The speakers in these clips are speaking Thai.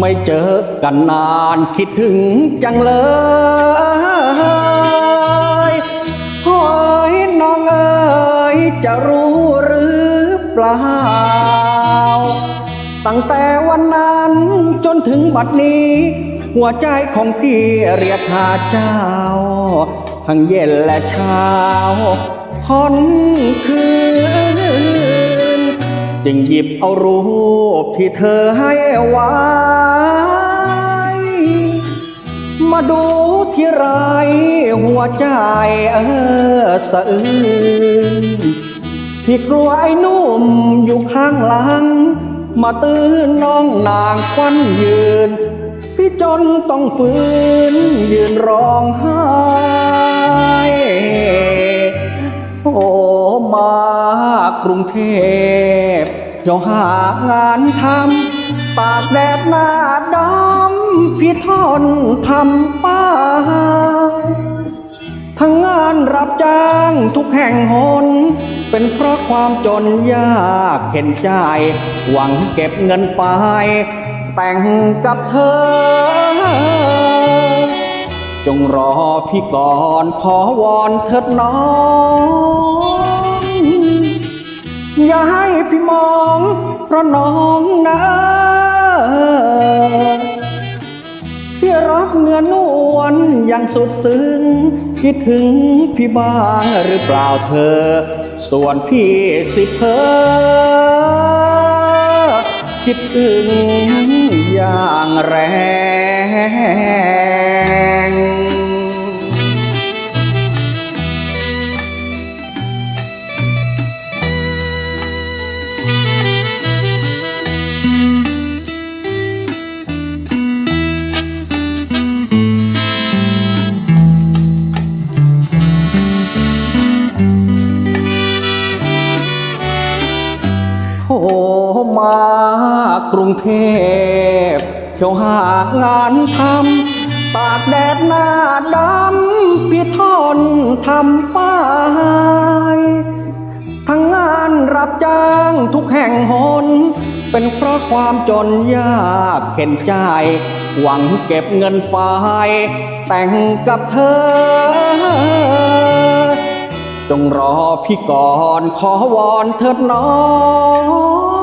ไม่เจอกันนานคิดถึงจังเลยหอยน้องเอ๋ยจะรู้หรือเปล่า ตั้งแต่วันนั้นจนถึงบัดนี้ หัวใจของพี่เรียกหาเจ้า ทั้งเย็นและเช้าค่อนคืน จึงหยิบเอารูปที่เธอให้ไว้ มาดูที่ไรหัวใจเออสะอื้นพี่กลัวไอ้นุ่มอยู่ข้างหลัง มาตื้นน้องนางควันยืน พี่จนต้องฝืนยืนร้องไห้โอ้มากรุงเทพเจ้าหางานทำตากแดดหน้าดำพี่ทนทำป้าทั้งงานรับจ้างทุกแห่งหน เป็นเพราะความจนยาก เห็นใจ หวังเก็บเงินไป แต่งกับเธอ จงรอพี่ก่อนขอวอนเถิดน้อง อย่าให้พี่มองเพราะน้องนะ ที่รักเนื้อนวลอย่างสุดซึ้ง คิดถึงพี่บ้างหรือเปล่าเธอ ส่วนพี่สิเพอคิดถึงอย่างแรงากรุงเทพเที่ยวหางานทำตากแดดหน้าดำพี่ทนทำป้ายทั้งงานรับจ้างทุกแห่งหน เป็นเพราะความจนยากเข็นใจ หวังเก็บเงินไปแต่งกับเธอจงรอพี่ก่อนขอวอนเถิดน้อง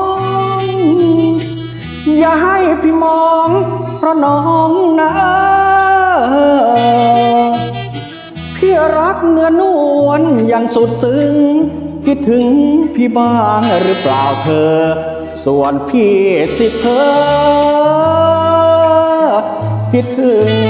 อย่าให้พี่มอง เพราะน้องนะพี่รักเนื้อนวลอย่างสุดซึ้งคิดถึงพี่บ้างหรือเปล่าเธอ ส่วนพี่สิเธอคิดถึงอย่างแรง